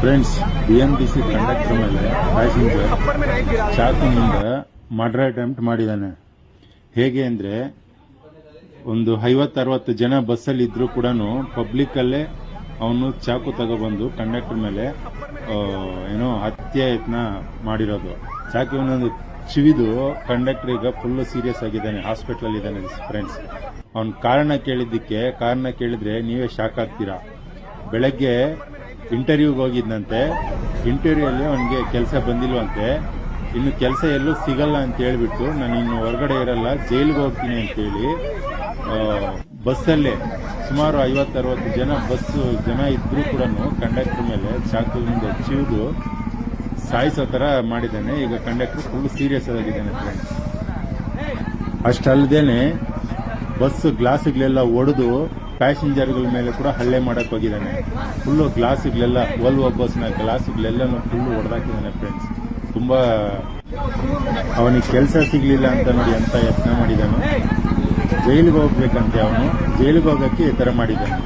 Friends B M T C conductor ಮೇಲೆ passenger ಚಾಕುನಿಂದ murder attempt ಮಾಡಿದ್ದಾನೆ. ಹೇಗೆ ಅಂದರೆ, ಒಂದು ಐವತ್ತರವತ್ತು ಜನ ಬಸ್ಸಲ್ಲಿ ಇದ್ದರೂ ಕೂಡ ಪಬ್ಲಿಕ್ಕಲ್ಲೇ ಅವನು ಚಾಕು ತಗೊಬಂದು ಕಂಡಕ್ಟರ್ ಮೇಲೆ ಏನೋ ಹತ್ಯೆ ಮಾಡಿರೋದು. ಚಾಕು ಇವನೊಂದು ಚಿವಿದು ಕಂಡಕ್ಟರ್ ಈಗ ಫುಲ್ ಸೀರಿಯಸ್ ಆಗಿದ್ದಾನೆ ಹಾಸ್ಪಿಟ್ಲಲ್ಲಿ ಇದ್ದಾನೆ ಫ್ರೆಂಡ್ಸ್ ಅವನ ಕಾರಣ ಕೇಳಿದ್ದಕ್ಕೆ ಕಾರಣ ಕೇಳಿದ್ರೆ ನೀವೇ ಶಾಕ್ ಆಗ್ತೀರಾ? ಬೆಳಗ್ಗೆ ಇಂಟರ್ವ್ಯೂಗೆ ಹೋಗಿದ್ನಂತೆ ಇಂಟರ್ವ್ಯೂಯಲ್ಲಿ ಅವನಿಗೆ ಕೆಲಸ ಬಂದಿಲ್ವಂತೆ. ಇನ್ನು ಕೆಲಸ ಎಲ್ಲೂ ಸಿಗಲ್ಲ ಅಂತ ಹೇಳ್ಬಿಟ್ಟು ನಾನು ಇನ್ನು ಹೊರಗಡೆ ಇರಲ್ಲ, ಜೈಲಿಗೆ ಹೋಗ್ತೀನಿ ಅಂತೇಳಿ ಬಸ್ಸಲ್ಲೇ ಸುಮಾರು ಐವತ್ತರವತ್ತು ಜನ, ಬಸ್ ಜನ ಇದ್ರೂ ಕೂಡ ಕಂಡಕ್ಟರ್ ಮೇಲೆ ಚಾಕುವಿನಿಂದ ಚಿವಿದು ಸಾಯಿಸೋ ಥರ ಮಾಡಿದ್ದಾನೆ. ಈಗ ಕಂಡಕ್ಟರ್ ಫುಲ್ ಸೀರಿಯಸ್ ಆಗಿದ್ದಾನೆ ಅಷ್ಟಲ್ಲದೇನೆ ಬಸ್ ಗ್ಲಾಸ್ಗಳೆಲ್ಲ ಒಡೆದು ಪ್ಯಾಸೆಂಜರ್ಗಳ ಮೇಲೆ ಕೂಡ ಹಲ್ಲೆ ಮಾಡಕ್ ಹೋಗಿದ್ದಾನೆ. ಫುಲ್ಲು ಗ್ಲಾಸ್ಗಳೆಲ್ಲ ವಲ್ವೋ ಬಸ್ನ ಗ್ಲಾಸ್ಗಳೆಲ್ಲ ಫುಲ್ಲು ಹೊಡೆದಾಕಿದ್ದಾನೆ ಫ್ರೆಂಡ್ಸ್ ತುಂಬಾ ಅವನಿಗೆ ಕೆಲಸ ಸಿಗಲಿಲ್ಲ ಅಂತ ನೋಡಿ ಅಂತ ಯತ್ನ ಮಾಡಿದಾನು ಜೈಲಿಗೆ ಹೋಗ್ಬೇಕಂತೆ ಅವನು. ಜೈಲಿಗೆ ಹೋಗಕ್ಕೆ ಈ ಥರ ಮಾಡಿದ್ದಾನೆ.